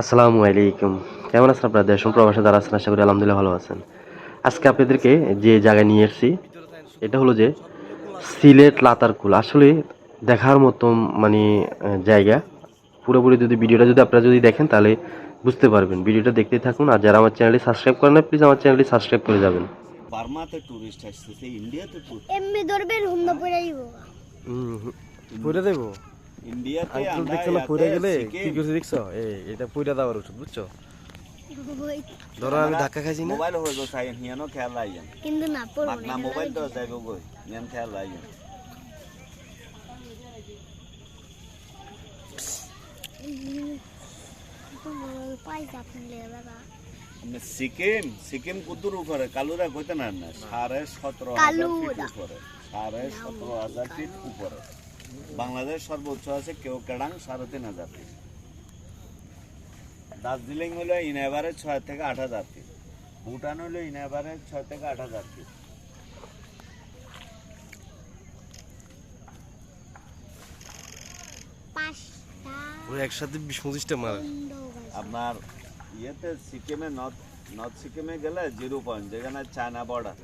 আসসালামু আলাইকুম। কেমন আছেন আপনারা? দেশ প্রবাসে যারা আছেন আশা করি আলহামদুলিল্লাহ ভালো আছেন। আজকে আপনাদেরকে যে জায়গায় নিয়ে এসেছি এটা হলো যে সিলেট লাতারকুল। আসলে দেখার মতো মানে জায়গা। পুরোপুরি যদি ভিডিওটা যদি আপনারা যদি দেখেন তাহলে বুঝতে পারবেন। ভিডিওটা দেখতেই থাকুন আর যারা আমার চ্যানেলটি সাবস্ক্রাইব করেন না প্লিজ আমার চ্যানেলটি সাবস্ক্রাইব করে যাবেন। বার্মাতে টুরিস্ট আসতেছে ইন্ডিয়াতে টুরিস্ট এমনি ধরবেন যাইব। পইরা দেবো ইন্ডিয়াতে আমরা দেখছ না পইরা গেলে সিকিম, কি করছে দেখছ এই এটা পইরা দেওয়ার ওষুধ বুঝছ? ধরো আমি ধাক্কা খাইছি না? মোবাইল হিয়ানো খেয়াল কিন্তু পড়ব মোবাইল তো গই খেয়াল সিকিম সিকিম কুতুর উপরে? কালুরা কইতে না না সাড়ে সতেরো হাজার ফিট উপরে। সাড়ে সতেরো হাজার ফিট উপরে। বাংলাদেশ সর্বোচ্চ আছে কেউ কেডাং সাড়ে তিন হাজার ফিট দার্জিলিং হলো ইন এভারেজ ছয় থেকে আট হাজার ফিট। ভুটান হলো ইন এভারেজ ছয় থেকে আট হাজার ফিট। ওই একসাথে বিশ পঁচিশটা মার আপনার ইয়েতে সিকিমে নর্থ নর্থ সিকিমে গেলে জিরো পয়েন্ট যেখানে চায়না বর্ডার।